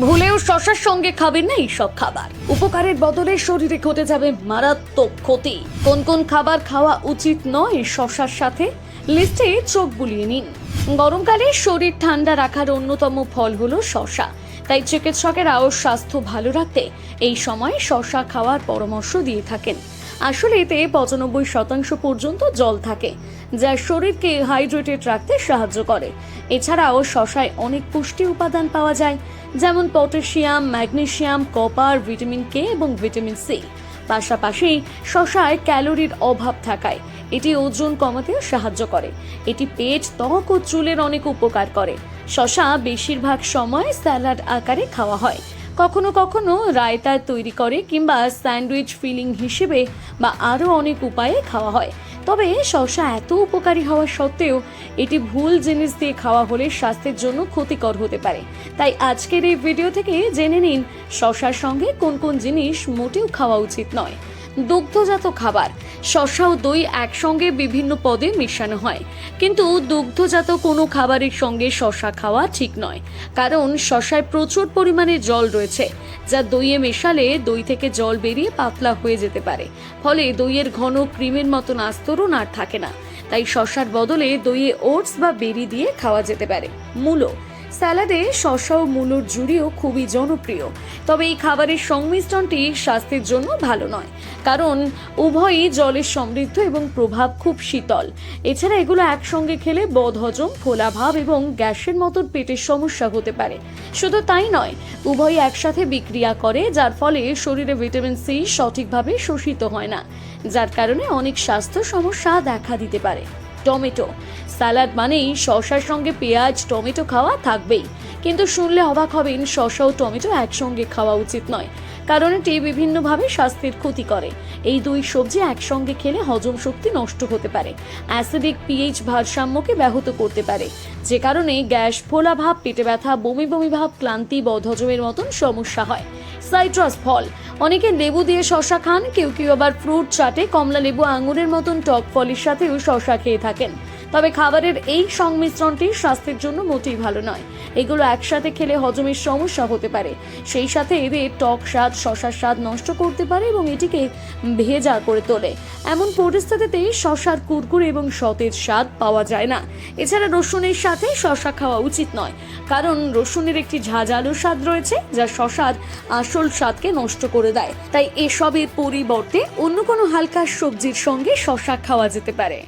ভুলেও শশার সঙ্গে খাবেন না এইসব খাবার। উপকারের বদলে শরীরে ঘটে যাবে মারাত্মক ক্ষতি। কোন কোন খাবার খাওয়া উচিত নয় শশার সাথে লিস্টে চোখ বুলিয়ে নিন। গরমকালে শরীর ঠান্ডা রাখার অন্যতম ফল হলো শশা। তাই চিকিৎসকেরাও স্বাস্থ্য ভালো রাখতে এই সময় শশা খাওয়ার পরামর্শ দিয়ে থাকেন। আসলে এতে পঁচানব্বই শতাংশ পর্যন্ত জল থাকে, যা শরীরকে হাইড্রেটেড রাখতে সাহায্য করে। এছাড়াও শশায় অনেক পুষ্টি উপাদান পাওয়া যায়, যেমন potassium, magnesium, copper, vitamin K এবং ভিটামিন সি। পাশাপাশি শশায় ক্যালোরির অভাব থাকায় এটি ওজন কমাতেও সাহায্য করে। এটি পেট, ত্বক ও চুলের অনেক উপকার করে। শশা বেশিরভাগ সময় স্যালাড আকারে খাওয়া হয়। কখনো কখনো রায়তা তৈরি করে কিংবা স্যান্ডউইচ ফিলিং হিসেবে বা আরও অনেক উপায়ে খাওয়া হয়। তবে শসা এত উপকারী হওয়া সত্ত্বেও এটি ভুল জিনিস দিয়ে খাওয়া হলে স্বাস্থ্যের জন্য ক্ষতিকর হতে পারে। তাই আজকের এই ভিডিও থেকে জেনে নিন, শশার সঙ্গে কোন কোন জিনিস মোটেও খাওয়া উচিত নয়। দুগ্ধজাত খাবার। শসা ও দই একসঙ্গে বিভিন্ন পদে মেশানো হয়। কিন্তু দুগ্ধজাত কোনো খাবারের সঙ্গে শসা খাওয়া ঠিক নয়। কারণ শসায় প্রচুর পরিমাণে জল রয়েছে, যা দইয়ে মেশালে দই থেকে জল বেরিয়ে পাতলা হয়ে যেতে পারে। ফলে দইয়ের ঘন ক্রিমের মতন আস্তরণ আর থাকে না। তাই শসার বদলে দইয়ে ওটস বা বেরি দিয়ে খাওয়া যেতে পারে। মূলো স্যালাডে শসা ও মূলোর জুড়িও খুবই জনপ্রিয়। তবে এই খাবারের সংমিশ্রণটি স্বাস্থ্যের জন্য ভালো নয়। কারণ উভয়ই জলের সমৃদ্ধ এবং প্রভাব খুব শীতল। এছাড়া এগুলো একসঙ্গে খেলে বদহজম ফোলাভাব এবং গ্যাসের মতন পেটের সমস্যা হতে পারে। শুধু তাই নয়, উভয়ই একসাথে বিক্রিয়া করে, যার ফলে শরীরে ভিটামিন সি সঠিকভাবে শোষিত হয় না। যার কারণে অনেক স্বাস্থ্য সমস্যা দেখা দিতে পারে। টমেটো স্যালাড মানেই শশার সঙ্গে পেঁয়াজ, টমেটো খাওয়া থাকবেই। কিন্তু শুনলে অবাক হবেন, শশা ও টমেটো একসঙ্গে খাওয়া উচিত নয়। কারণ এটি বিভিন্নভাবে স্বাস্থ্যের ক্ষতি করে। এই দুই সবজি একসঙ্গে খেলে হজম শক্তি নষ্ট হতে পারে। অ্যাসিডিক পিএইচ ভারসাম্যকে ব্যাহত করতে পারে। যে কারণে গ্যাস, ফোলা ভাব, পেটে ব্যথা, বমি বমি ভাব, ক্লান্তি, বদহজমের মতন সমস্যা হয়। সাইট্রাস ফল। অনেকে লেবু দিয়ে শশা খান, কেউ কেউ আবার ফ্রুট, চাটে, কমলা লেবু, আঙুরের মতন টক ফলের সাথেও শশা খেয়ে থাকেন। তবে খাবারের এই সংমিশ্রণটি স্বাস্থ্যের জন্য মোটেই ভালো নয়। এগুলো একসাথে খেলে হজমের সমস্যা হতে পারে। সেই সাথে এদের টক স্বাদ, শশার স্বাদ নষ্ট করতে পারে এবং এটিকে ভেজা করে তোলে। এমন পরিস্থিতিতে শশার কুরকুরে এবং সতেজ স্বাদ পাওয়া যায় না। এছাড়া রসুনের সাথে শশা খাওয়া উচিত নয়। কারণ রসুনের একটি ঝাঁঝালো স্বাদ রয়েছে, যা শশার আসল স্বাদকে নষ্ট করে দেয়। তাই এসবের পরিবর্তে অন্য কোনো হালকা সবজির সঙ্গে শশা খাওয়া যেতে পারে।